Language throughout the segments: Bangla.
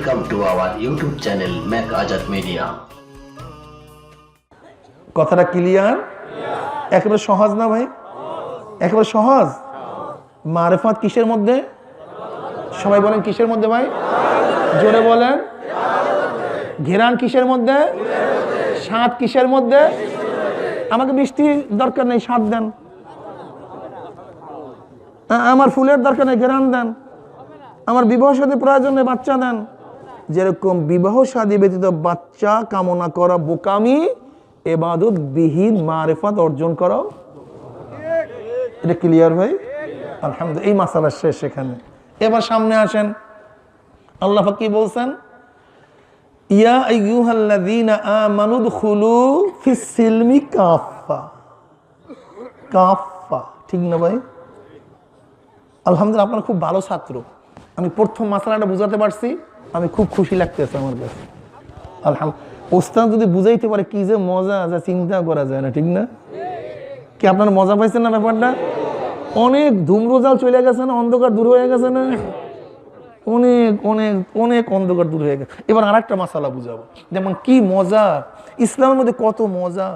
Welcome to our YouTube channel, Mac Azad Media. কথাটা ক্লিয়ার একেবারে সহজ না ভাই? একেবারে সহজ? মারেফাত কিসের মধ্যে? সবাই বলেন কিসের মধ্যে ভাই? জোরে বলেন। ঘেরান কিসের মধ্যে? স্বাদ কিসের মধ্যে? আমাকে বৃষ্টি দরকার নেই, স্বাদ দেন। আমার ফুলের দরকার নেই, ঘেরান দেন। আমার বিবাহ সাথে প্রয়োজন বাচ্চা দেন। যেরকম বিবাহ সাদী ব্যতীত বাচ্চা কামনা করা, বোকামি, এবাদত বিহীন মারেফাত অর্জন করাও এটা ক্লিয়ার ভাই? আলহামদুলিল্লাহ, এই মাসালা শেষ সেখানে এবার সামনে আসেন। আল্লাহ কি বলছেন? ইয়া কাফা কাফা ঠিক না ভাই? খুব ভালো ছাত্র। আমি প্রথম মাসালাটা বুঝাতে পারছি। আমি খুব খুশি লাগতেছে আমার কাছে। আলহাম ওস্তাদ যদি বুঝাইতে পারে কি যে মজা যা চিন্তা করা যায় না, ঠিক না? কি আপনার মজা পাইছেন না ব্যাপারটা? অনেক ধূম্রজাল চলে গেছে না, অন্ধকার দূর হয়ে গেছে না? অনেক অনেক অনেক অন্ধকার দূর হয়ে গেছে। এবার আর একটা মশালা বুঝাবো। যেমন কি মজা? ইসলামের মধ্যে কত মজা?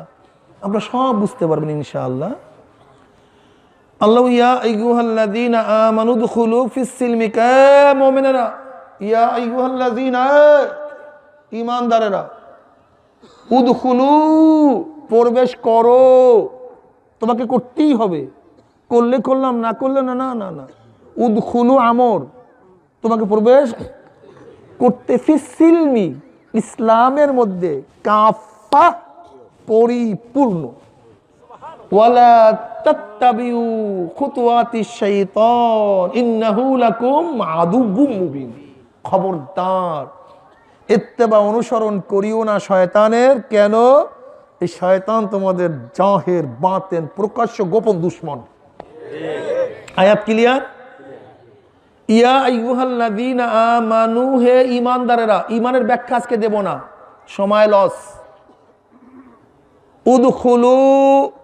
আমরা সব বুঝতে পারবেন ইনশাআল্লাহ। আল্লাহ ইয়া আইয়ুহাল্লাযীনা আমানু দুখুলু ফিস সিলমি কা মুমিনারা। উদখুলু, প্রবেশ করো। তোমাকে করতেই হবে। করলে করলাম, না করলে না না না না। আমর, তোমাকে প্রবেশ করতে ইসলামের মধ্যে কাফা পরিপূর্ণ। ওয়ালা তাত্তাবিউ খুতুওয়াতিশ শাইতান, ইন্নাহু লাকুম আদুব্বুম মুবিন। খবরদার। ইত্তেবা অনুসরণ করিও না শয়তানের, কেন? এই শয়তান তোমাদের জাহের, বাতেন, প্রকাশ্য গোপন দুশ্মন। আয়াত ক্লিয়ার ইয়া দেব না। সময় লস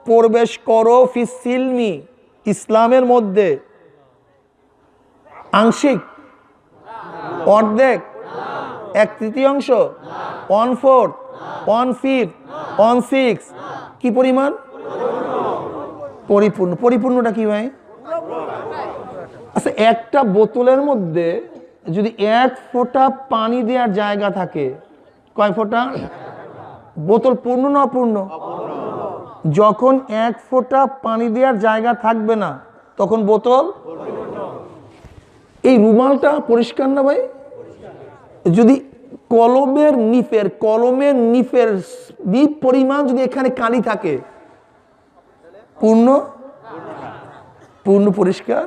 প্রবেশ ইসলামের মধ্যে। আংশিক অর্ধেক, এক তৃতীয়াংশ one fourth one fifth one six কি পরিমাণ? পরিপূর্ণ, পরিপূর্ণটা কি ভাই? আচ্ছা একটা বোতলের মধ্যে যদি এক ফোঁটা পানি দেওয়ার জায়গা থাকে, কয় ফোঁটা? বোতল পূর্ণ না অপূর্ণ? যখন এক ফোঁটা পানি দেওয়ার জায়গা থাকবে না, তখন বোতল এই রুমালটা পরিষ্কার না ভাই? যদি কলমের নিফের কলমের নিফের নিপ পরিমাণ যদি এখানে কালি থাকে, পূর্ণ? পূর্ণ পরিষ্কার।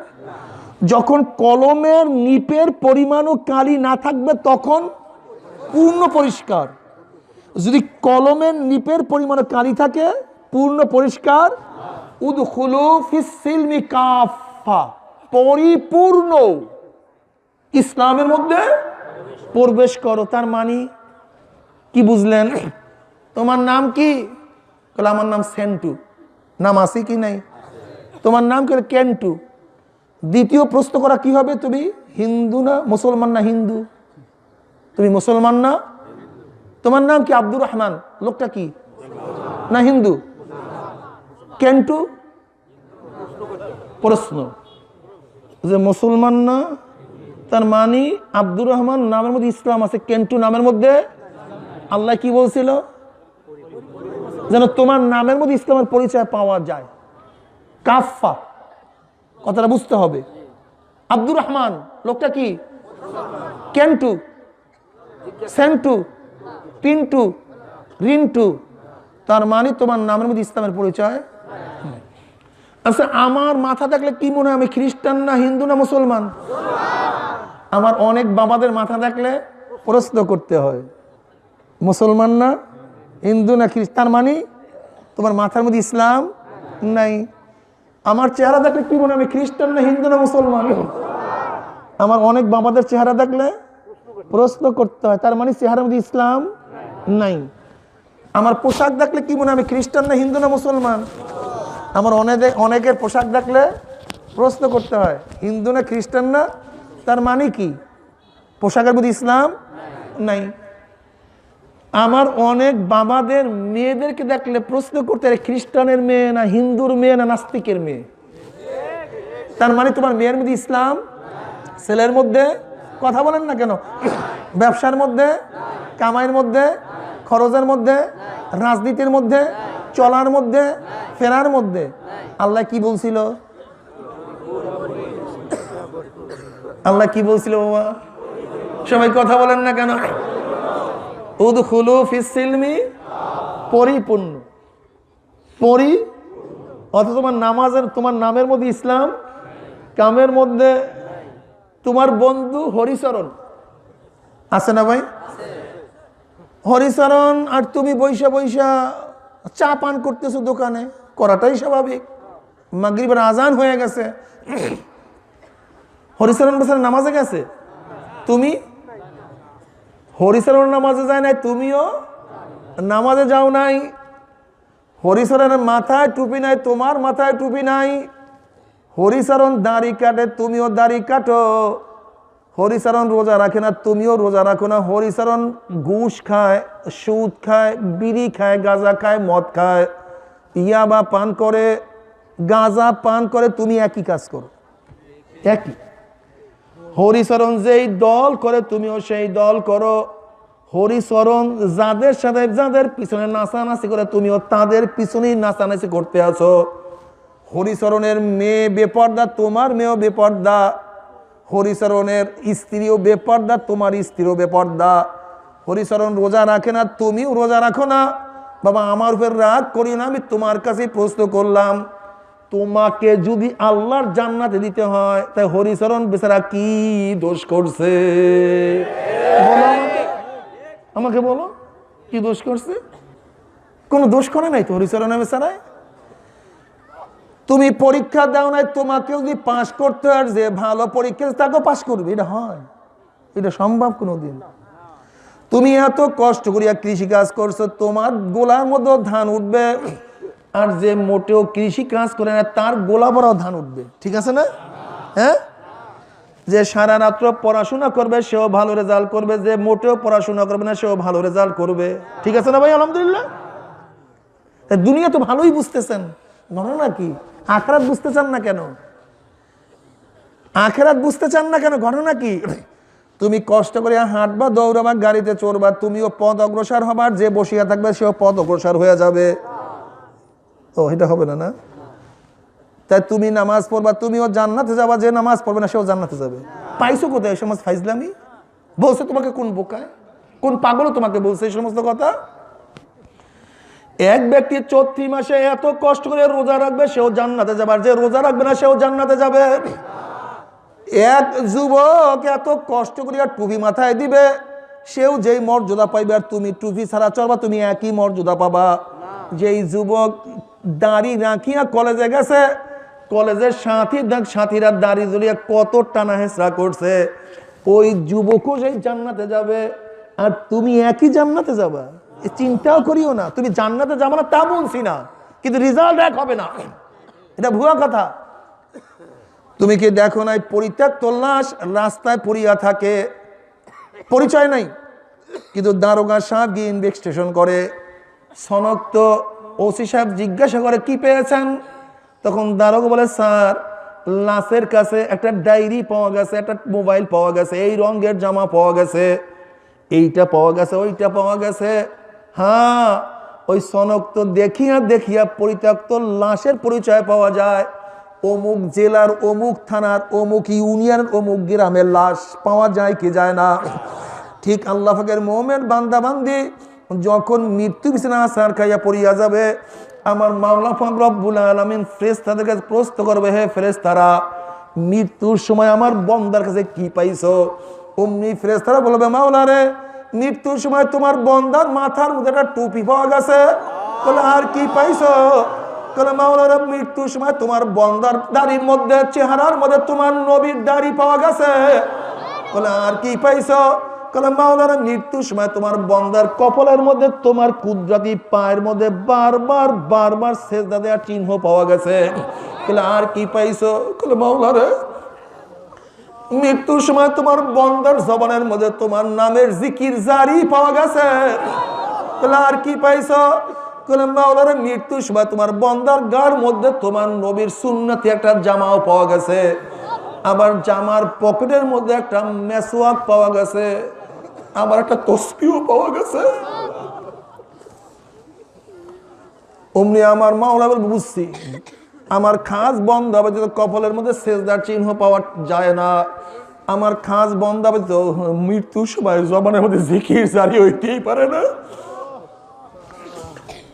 যখন কলমের নিপের পরিমাণও কালি না থাকবে, তখন পূর্ণ পরিষ্কার। যদি কলমের নিপের পরিমাণে কালি থাকে, পূর্ণ পরিষ্কার। কাফা, পরিপূর্ণ। ইসলামের মধ্যে প্রবেশ করো। তার মানে কি বুঝলেন? তোমার নাম কি? আমার নাম সেন্টু। নাম আছে কি নাই? তোমার নাম কি? কেন্টু। দ্বিতীয় প্রশ্ন করা কি হবে তুমি? হিন্দু না মুসলমান না হিন্দু? তুমি মুসলমান না? তোমার নাম কি? আব্দুর রহমান। লোকটা কি? না হিন্দু? কেন্টু? প্রশ্ন। যে মুসলমান না তার মানে আব্দুর রহমান নামের মধ্যে ইসলাম আছে, কেন্টু নামের মধ্যে? আল্লাহ কি বলছিল? যেন তোমার নামের মধ্যে ইসলামের পরিচয় পাওয়া যায়। কাফা কথাটা বুঝতে হবে। আব্দুর রহমান, লোকটা কি? কেন্টু। সেন্টু। পিন্টু। রিন্টু। তার মানে তোমার নামের মধ্যে ইসলামের পরিচয় আচ্ছা আমার মাথা থাকলে কি মনে হয় আমি খ্রিস্টান না হিন্দু না মুসলমান? আমার অনেক বাবাদের মাথা থাকলে প্রশ্ন করতে হয়, মুসলমান না? হিন্দু না খ্রিস্টান? মানে তোমার মাথার মধ্যে ইসলাম নাই। আমার চেহারা দেখলে কি মনে আমি খ্রিস্টান না হিন্দু না মুসলমান? আমার অনেক বাবাদের চেহারা দেখলে প্রশ্ন করতে হয়, তার মানে চেহারার মধ্যে ইসলাম নাই। আমার পোশাক দেখলে কি মনে আমি খ্রিস্টান না হিন্দু না মুসলমান? আমার অনেকে অনেকের পোশাক দেখলে প্রশ্ন করতে হয়, হিন্দু না খ্রিস্টান না তার মানে কি? পোশাকের প্রতি ইসলাম নাই। আমার অনেক বাবাদের মেয়েদেরকে দেখলে প্রশ্ন করতে খ্রিস্টানের মেয়ে না হিন্দুর মেয়ে না নাস্তিকের মেয়ে? তার মানে তোমার মেয়ের মধ্যে ইসলাম ছেলের মধ্যে কথা বলেন না কেন? ব্যবসার মধ্যে কামাইয়ের মধ্যে খরচের মধ্যে রাজনীতির মধ্যে চলার মধ্যে ফেরার মধ্যে আল্লাহ কি বলছিল? আল্লাহ কি বলছিল বাবা? সবাই কথা বলেন না কেন? ফিসিলমি পরিপূর্ণ। পরি অথচ তোমার নামাজের, তোমার নামের মধ্যে ইসলাম, কামের মধ্যে তোমার বন্ধু হরিচরণ। আছে না ভাই? হরিচরণ আর তুমি বৈশা বৈশা চা পান করতেছো দোকানে, করাটাই স্বাভাবিক। মাগরিবের আজান হয়ে গেছে। হরিচরণ বছর নামাজে গেছে? তুমি? হরিচরণ নামাজে যায় নাই, তুমিও? নামাজে যাও নাই। হরিচরণের মাথায় টুপি নাই, তোমার মাথায় টুপি নাই। হরিচরণ দাড়ি কাটে, তুমিও দাড়ি কাটো। হরিচরণ রোজা রাখে না, তুমিও রোজা রাখো না। হরিচরণ ঘুষ খায়, সুদ খায়, বিড়ি খায়, গাঁজা খায়, মদ খায়। ইয়াবা পান করে, গাঁজা পান করে তুমি একই কাজ করো। একই। হরিচরণ যেই দল করে, তুমিও সেই দল করো। হরিচরণ যাদের সাথে, যাদের পিছনে নাচানাচি করে, তুমিও তাদের পিছনেই নাচানাচি করতে আছো। হরিচরণের মেয়ে বেপর্দা, তোমার মেয়েও বেপর্দা। হরিচরণের স্ত্রীও বেপর্দা, তোমার স্ত্রীও বেপর্দা। হরিচরণ রোজা রাখে না, তুমিও রোজা রাখো না। বাবা, আমার উপর রাগ করি না, আমি তোমার কাছে প্রশ্ন করলাম। তোমাকে যদি আল্লাহর জান্নাতে দিতে হয় তাই হরিচরণ বেচারা কি দোষ করছে? আমাকে। বলো, কি দোষ করছে? কোনো দোষ করে নাই তো হরিচরণের বেচারায়? তুমি পরীক্ষা দাও নাই তোমাকে যদি পাশ করতে হয়, যে ভালো পরীক্ষা তাকেও পাশ করবে। এটা হয়। এটা সম্ভব কোনো দিন তুমি এত কষ্ট করিয়া কৃষি কাজ করছ, তোমার গোলার মধ্যেও ধান উঠবে আর যে মোটেও কৃষি কাজ করে না, তার গোলা বড়াও ধান উঠবে। ঠিক আছে না? হ্যাঁ? যে সারা রাত্র পড়াশোনা করবে, সেও ভালো রেজাল্ট করবে। যে মোটেও পড়াশোনা করবে না, সেও ভালো রেজাল্ট করবে। ঠিক আছে না ভাই, আলহামদুলিল্লাহ? দুনিয়া তো ভালোই বুঝতেছেন। ঘটনা কি? আখরাত বুঝতে চান না কেন? আখেরাত বুঝতে চান না কেন? ঘটনা কি? তুমি কষ্ট করে হাঁটবা, দৌড়াবা, গাড়িতে চড়বা, তুমিও পদ অগ্রসর হবার, যে বসিয়া থাকবে, সেও পথ অগ্রসর হয়ে যাবে। ও, এটা হবে না না? তাই তুমি নামাজ পড়বা, তুমিও জান্নাতে যাবা, যে নামাজ পড়বে না, সেও জান্নাতে যাবে। পাইছো কোথায় এই সমস্ত ফাইজলামি? বলছে তোমাকে কোন বোকায় কোন পাগলও তোমাকে বলছে এই সমস্ত কথা? এক ব্যক্তি চৌত্রি মাসে এত কষ্ট করে রোজা রাখবে, সেও জান্নাতে যাবে, আর যে রোজা রাখবে না, সেও জান্নাতে যাবে। এক যুবক এত কষ্ট করে আর টুপি মাথায় দিবে, সেও যেই মর্যাদা পাইবে, আর তুমি টুপি ছাড়া চলবা, তুমি একই মর্যাদা পাবা। যেই যুবক দাড়ি রাখিয়া কলেজে গেছে। কলেজের সাথী দেখ, সাথীরা দাড়ি জড়িয়ে কত টানা হেসরা করছে। ওই যুবকও সেই জান্নাতে যাবে। আর তুমি একই জান্নাতে যাবা। চিন্তাও করিও না, তুমি জান্নাতে যাব না তা বলছি না। কিন্তু রেজাল্ট এক হবে না। এটা ভুয়া কথা। তুমি কি দেখো নাই পরিত্যক্ত লাশ রাস্তায় পড়িয়া থাকে। পরিচয় নাই। কিন্তু দারোগা সাহেব গিয়ে ইনভেস্টিগেশন করে। সনক্ত ওসি সাহেব জিজ্ঞাসা করে, কি পেয়েছেন? তখন দারোগা বলে, স্যার, লাশের কাছে একটা ডায়েরি পাওয়া গেছে, একটা মোবাইল পাওয়া গেছে, এই রঙের জামা পাওয়া গেছে, এইটা পাওয়া গেছে, ওইটা পাওয়া গেছে। হ্যাঁ ওই সনক্ত দেখিয়া দেখিয়া পরিত্যক্ত লাশের পরিচয় পাওয়া যায়। অমুক জেলার, অমুক থানার, অমুক ইউনিয়নের, অমুক গ্রামের লাশ পাওয়া যায় কি যায় না। ঠিক আল্লাহ ফাকের মোহামের বান্দা বান্দি যখন মৃত্যু বিছানা আসার খাইয়া পড়িয়া যাবে, আমার মাওলা ফাক রব্বুল আলমিন ফ্রেস তাদের কাছে প্রশ্ন করবে, হে ফ্রেস তারা মৃত্যুর সময় আমার বন্দার কাছে কি পাইছো? অমনি ফ্রেস তারা বলবে, মাওলা রে, মৃত্যুর সময় তোমার বন্দার মাথার মধ্যে একটা টুপি পাওয়া গেছে। বলে, আর কি পাইছো? মাওলানা মৃত্যুর সময় তোমার বন্দার দাড়ির মধ্যে, চেহারার মধ্যে তোমার নবীর দাড়ি পাওয়া গেছে। বলে, আর কি পাইছো? কলে মাওলানা মৃত্যুর সময় তোমার বন্দার কপালের মধ্যে, তোমার কুদরাতি পায়ের মধ্যে বারবার বারবার সেজদা দেওয়ার চিহ্ন পাওয়া গেছে। বলে আর কি পাইছো? কলে মাওলারে মৃত্যুর সময় তোমার বন্দার জবানের মধ্যে তোমার নামের জিকির জারি পাওয়া গেছে। তাহলে আর কি পাইছ? বলে মৃত্যুর সময় তোমার বন্দার গার মধ্যে তোমার নবীর সুন্নতি একটা জামাও পাওয়া গেছে। আবার জামার পকেটের মধ্যে একটা মেসওয়াক পাওয়া গেছে। আবার একটা তসবিও পাওয়া গেছে। অমনি আমার মাওলা বলে বুঝছি। আমার খাঁজ বন্ধ যদি কপালের মধ্যে সেজদার চিহ্ন পাওয়া যায় না। আমার খাঁজ বন্ধ হবে, তো মৃত্যুর সময় জবানের মধ্যে জিকির জারি হইতেই পারে না।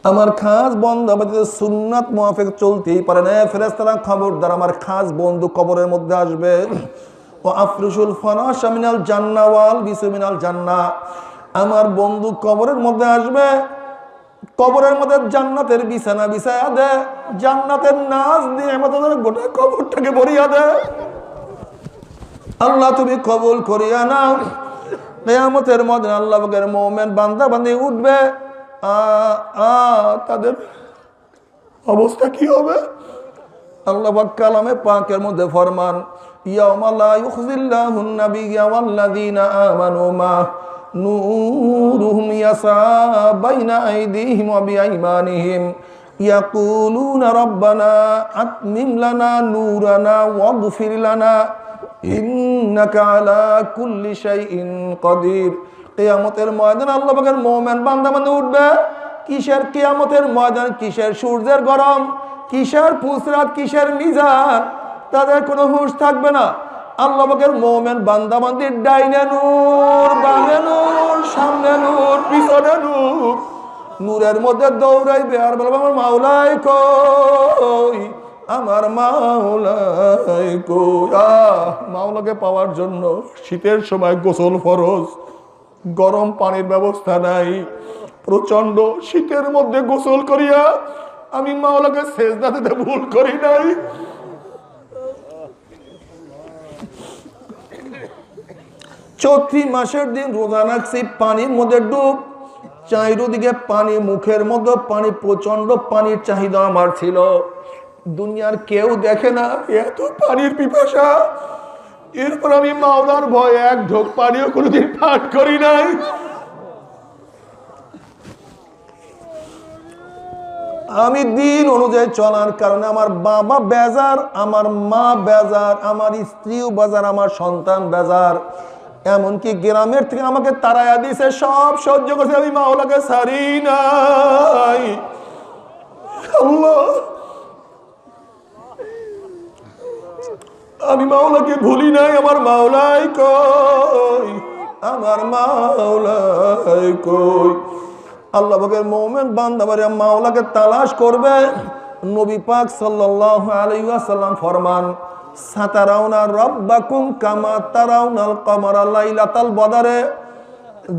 আমার খাস বন্ধ হবে, তো সুন্নাত মোয়াফেক চলতেই পারে না। ফেরেস্তারা খবরদার, আমার খাস বন্ধু কবরের মধ্যে আসবে। ও আফরুসুল ফনাস মিনাল জান্নাওয়াল বিসুমিনাল জান্না। আমার বন্ধু কবরের মধ্যে আসবে, কবরের মধ্যে জান্নাতের বিছানা বিছায়া দে, জান্নাতের নাচ দিয়ে আমাদের গোটা কবরটাকে ভরিয়া দে। আল্লাহ তুমি কবুল করিয়া নাও। নেয়ামতের মধ্যে আল্লাহ বকের মোমেন বান্দা বান্দি উঠবে। আ তাদের অবস্থা কি হবে? আল্লাহ কালামে পাকের মধ্যে ফরমান ইয়াউমা লা ইউখজিল্লাহুন নাবিয়্যা ওয়াল্লাযীনা আমানু মা নূরুহুম ইয়াসা বাইনা আইদিহিম ওয়া বিআইমানিহিম ইয়াকুলুনা রাব্বানা আতমিম লানা নূরানা ওয়াগফির লানা ইন্নাকা আলা কুল্লি শাইইন কাদির কিয়ামতের ময়দানে আল্লাহ পাকের মুমিন বান্দা বান্দা উঠবে। কিসের কিয়ামতের ময়দান? কিসের সূর্যের গরম? কিসের পুসরাত কিসের মিজান? তাদের কোনো হুঁশ থাকবে না। আল্লাহ পাকের মোমেন বান্দা বান্দির ডাইনে নূর, বামে নূর, সামনে নূর, পিছনে নূর, নূরের মধ্যে দৌড়াইবে। আর বলবে, আমার মাওলাই কই? আমার মাওলাই কই? মাওলাকে পাওয়ার জন্য শীতের সময় গোসল ফরজ, গরম পানির ব্যবস্থা নাই। প্রচণ্ড শীতের মধ্যে গোসল করিয়া আমি মাওলাকে সেজদা দিতে ভুল করি নাই। চৈত্রি মাসের দিন রোজা রাখছি পানির মধ্যে ডুব চাইরোদিকে পানি, মুখের মধ্যে পানি প্রচণ্ড পানির চাহিদা আমার ছিল। দুনিয়ার কেউ দেখে না এত পানির পিপাসা। এরপর আমি মাওলার ভয় এক ঢোক পানিও কোনোদিন পাঠ করি নাই। আমি দিন অনুযায়ী চলার কারণে আমার বাবা বেজার, আমার মা বেজার, আমার স্ত্রীও বেজার, আমার সন্তান বেজার। এমনকি গ্রামের থেকে আমাকে তারায়া দিছে, সব সহ্য করছে, আমি মাওলাকে সারি নাই। আমি মাওলাকে ভুলি নাই, আমার মাওলাই কই? আমার মাওলাই কই? আল্লাহ পাকের মোমেন বান্দাবারে মাওলাকে তালাশ করবে। নবী পাক সাল্লাল্লাহু আলাইহি ওয়াসাল্লাম ফরমান, সাতারাউনা রাব্বাকুম কামা তারাউনাল কমারা লাইলাতাল বদারে।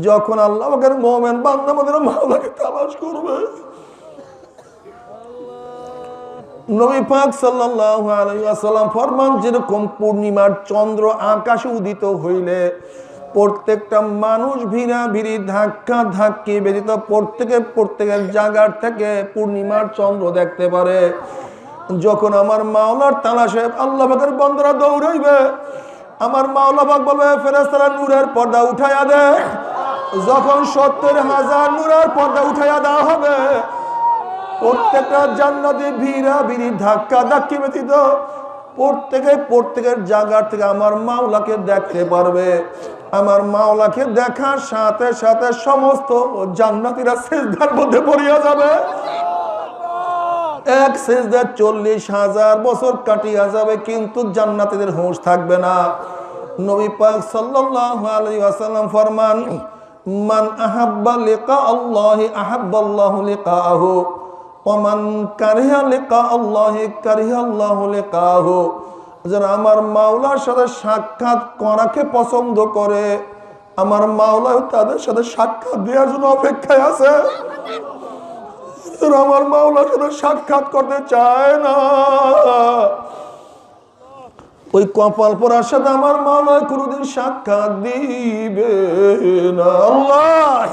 যখন আল্লাহ পাকের মোমেন বান্দাবাদের মাওলাকে তালাশ করবে। নবী পাক সাল্লাল্লাহু আলাইহি ওয়াসাল্লাম ফরমান, যেরকম পূর্ণিমার চন্দ্র আকাশে উদিত হইলে প্রত্যেকটা মানুষ ভিড়া ভিড়ি ধাক্কা ধাক্কি ব্যতীত প্রত্যেকে প্রত্যেকের জায়গার থেকে পূর্ণিমার চন্দ্র দেখতে পারে। যখন আমার মাওলার তালাশে আল্লাহ পাকের বন্ধরা দৌড়াইবে, আমার মাওলা পাক বলবে ফেরেস্তারা নূরের পর্দা উঠাইয়া দে। যখন সত্তর হাজার নূরের পর্দা উঠাইয়া দেওয়া হবে, প্রত্যেকটা জান্নাতে ভিড়া ভিড়ি ধাক্কা ধাক্কি ব্যতীত প্রত্যেকে প্রত্যেকের জায়গার থেকে আমার মাওলাকে দেখতে পারবে। আমার মাওলাকে দেখার সাথে সাথে সমস্ত জান্নাতিরা সেজদার মধ্যে পড়িয়া যাবে। এক সেজদার চল্লিশ হাজার বছর কাটিয়া যাবে, কিন্তু জান্নাতীদের হুঁশ থাকবে না। নবী পাক সাল্লাল্লাহু আলাইহি ওয়াসাল্লাম ফরমান, মান আহাব্বা লিকা আল্লাহি আহাব্বাল্লাহু লিকাহু ওমান কারিহা লিকা আল্লাহি, কারিহা আল্লাহু লিকাহু। যারা আমার মাওলার সাথে সাক্ষাৎ করাকে পছন্দ করে, আমার মাওলাও তাদের সাথে সাক্ষাৎ দেওয়ার জন্য অপেক্ষায় আছে। আমার মাওলার সাথে সাক্ষাৎ করতে চায় না। ওই কপাল পরার সাথে আমার মাওলায় কোনোদিন সাক্ষাৎ দিবে না। আল্লাহ!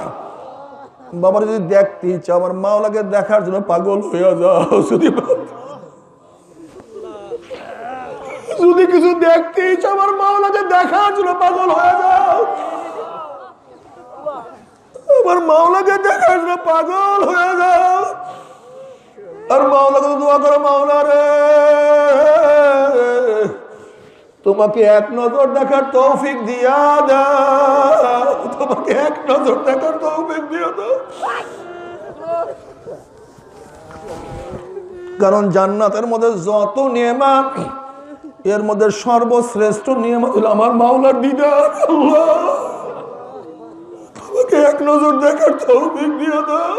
বাবার যদি দেখতে ইচ্ছা, আমার মাওলাকে দেখার জন্য পাগল হয়ে যাও, যদি যদি কিছু দেখতে ইচ্ছা, আমার মাওলাকে দেখার জন্য পাগল হয়ে যাও। আমার মাওলাকে দেখার জন্য পাগল হয়ে যাও। আর মাওলাকে তো দোয়া করো, মাওলা রে। তোমাকে এক নজর দেখার তৌফিক দিয়া দাও। তোমাকে এক নজর দেখার তৌফিক দিয়া দাও। কারণ জান্নাতের মধ্যে যত নিয়মান এর মধ্যে সর্বশ্রেষ্ঠ নিয়মত হলো আমার মাওলার দিদার। আল্লাহ, তোমাকে এক নজর দেখার তৌফিক দিয়ে দাও।